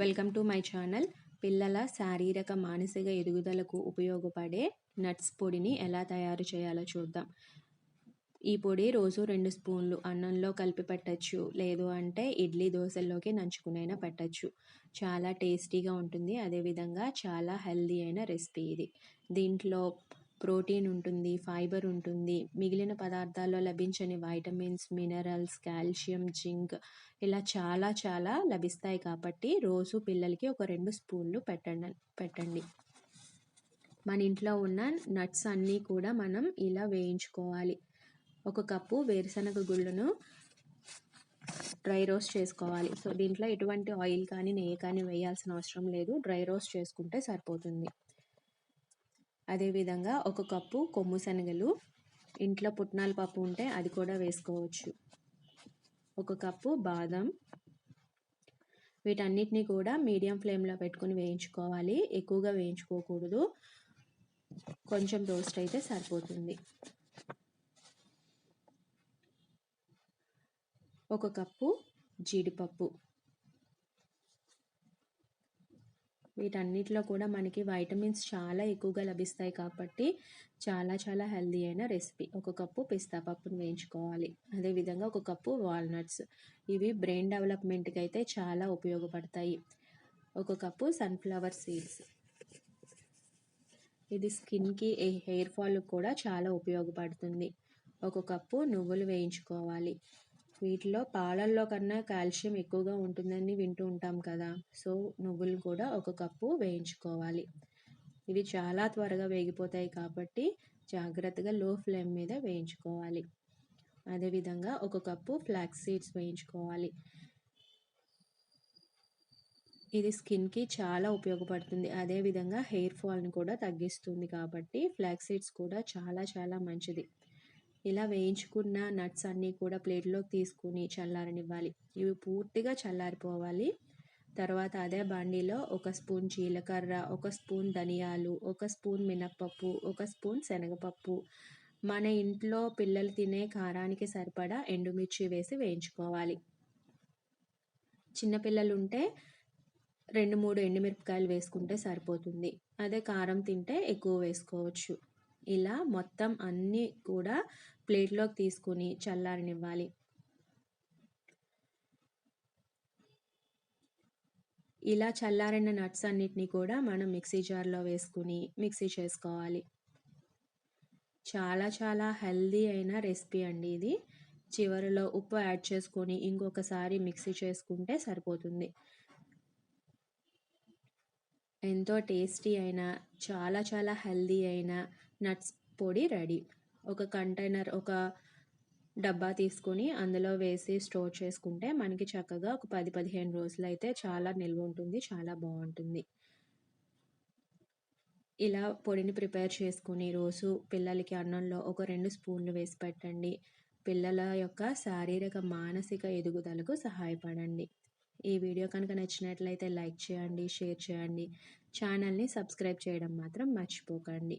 Welcome to my channel. పిల్లల శారీరక మానసిక ఎదుగుదలకు ఉపయోగపడే నట్స్ పొడిని ఎలా తయారు చేయాలో చూద్దాం. ఈ పొడి రోజు రెండు స్పూన్లు అన్నంలో కలిపి పెట్టచ్చు. లేదు అంటే ఇడ్లీ దోశల్లోకి నంచుకునైనా పెట్టచ్చు. చాలా టేస్టీగా ఉంటుంది. అదేవిధంగా చాలా హెల్దీ అయిన రెసిపీ ఇది. దీంట్లో ప్రోటీన్ ఉంటుంది ఫైబర్ ఉంటుంది. మిగిలిన పదార్థాల్లో లభించని వైటమిన్స్ మినరల్స్ కాల్షియం జింక్ ఇలా చాలా చాలా లభిస్తాయి కాబట్టి రోజు పిల్లలకి ఒక రెండు స్పూన్లు పెట్టండి పెట్టండి. మన ఇంట్లో ఉన్న నట్స్ అన్నీ కూడా మనం ఇలా వేయించుకోవాలి. ఒక కప్పు వేరుశనగ గుళ్ళను డ్రై రోస్ట్ చేసుకోవాలి. సో దీంట్లో ఎటువంటి ఆయిల్ కానీ నెయ్యి కానీ వేయాల్సిన అవసరం లేదు. డ్రై రోస్ట్ చేసుకుంటే సరిపోతుంది. అదేవిధంగా ఒక కప్పు కొమ్ము శనగలు. ఇంట్లో పుట్నాల పప్పు ఉంటే అది కూడా వేసుకోవచ్చు. ఒక కప్పు బాదం. వీటన్నిటిని కూడా మీడియం ఫ్లేమ్లో పెట్టుకుని వేయించుకోవాలి. ఎక్కువగా వేయించుకోకూడదు. కొంచెం రోస్ట్ అయితే సరిపోతుంది. ఒక కప్పు జీడిపప్పు. వీటన్నిటిలో కూడా మనకి వైటమిన్స్ చాలా ఎక్కువగా లభిస్తాయి కాబట్టి చాలా చాలా హెల్దీ అయిన రెసిపీ ఒక కప్పు పిస్తా పప్పును వేయించుకోవాలి. అదేవిధంగా ఒక కప్పు వాల్నట్స్ ఇవి బ్రెయిన్ డెవలప్మెంట్కి అయితే చాలా ఉపయోగపడతాయి. ఒక కప్పు సన్ఫ్లవర్ సీడ్స్ ఇది స్కిన్కి హెయిర్ ఫాల్ కూడా చాలా ఉపయోగపడుతుంది. ఒక కప్పు నువ్వులు వేయించుకోవాలి. వీటిలో పాలల్లో కన్నా కాల్షియం ఎక్కువగా ఉంటుందని వింటూ ఉంటాం కదా. సో నువ్వులు కూడా ఒక కప్పు వేయించుకోవాలి. ఇవి చాలా త్వరగా వేగిపోతాయి కాబట్టి జాగ్రత్తగా లో ఫ్లేమ్ మీద వేయించుకోవాలి. అదేవిధంగా ఒక కప్పు ఫ్లాక్స్ సీడ్స్ వేయించుకోవాలి. ఇది స్కిన్కి చాలా ఉపయోగపడుతుంది. అదేవిధంగా హెయిర్ ఫాల్ని కూడా తగ్గిస్తుంది కాబట్టి ఫ్లాక్స్ సీడ్స్ కూడా చాలా చాలా మంచిది. ఇలా వేయించుకున్న నట్స్ అన్నీ కూడా ప్లేట్లోకి తీసుకుని చల్లారనివ్వాలి. ఇవి పూర్తిగా చల్లారిపోవాలి. తర్వాత అదే బండిలో ఒక స్పూన్ జీలకర్ర ఒక స్పూన్ ధనియాలు ఒక స్పూన్ మినప్పప్పు ఒక స్పూన్ శనగపప్పు. మన ఇంట్లో పిల్లలు తినే కారానికి సరిపడా ఎండుమిర్చి వేసి వేయించుకోవాలి. చిన్నపిల్లలు ఉంటే రెండు మూడు ఎండుమిరపకాయలు వేసుకుంటే సరిపోతుంది. అదే కారం తింటే ఎక్కువ వేసుకోవచ్చు. ఇలా మొత్తం అన్నీ కూడా ప్లేట్లోకి తీసుకుని చల్లారనివ్వాలి. ఇలా చల్లారిన నట్స్ అన్నిటిని కూడా మనం మిక్సీ జార్లో వేసుకుని మిక్సీ చేసుకోవాలి. చాలా చాలా హెల్దీ అయిన రెసిపీ అండి ఇది. చివరిలో ఉప్పు యాడ్ చేసుకొని ఇంకొకసారి మిక్సీ చేసుకుంటే సరిపోతుంది. ఎంతో టేస్టీ అయిన చాలా చాలా హెల్దీ అయిన నట్స్ పొడి రెడీ. ఒక కంటైనర్ ఒక డబ్బా తీసుకొని అందులో వేసి స్టోర్ చేసుకుంటే మనకి చక్కగా ఒక పది పదిహేను రోజులు అయితే చాలా నిల్వ ఉంటుంది చాలా బాగుంటుంది. ఇలా పొడిని ప్రిపేర్ చేసుకుని రోజు పిల్లలకి అన్నంలో ఒక రెండు స్పూన్లు వేసి పెట్టండి. పిల్లల యొక్క శారీరక మానసిక ఎదుగుదలకు సహాయపడండి. ఈ వీడియో కనుక నచ్చినట్లయితే లైక్ చేయండి షేర్ చేయండి. ఛానల్ని సబ్స్క్రైబ్ చేయడం మాత్రం మర్చిపోకండి.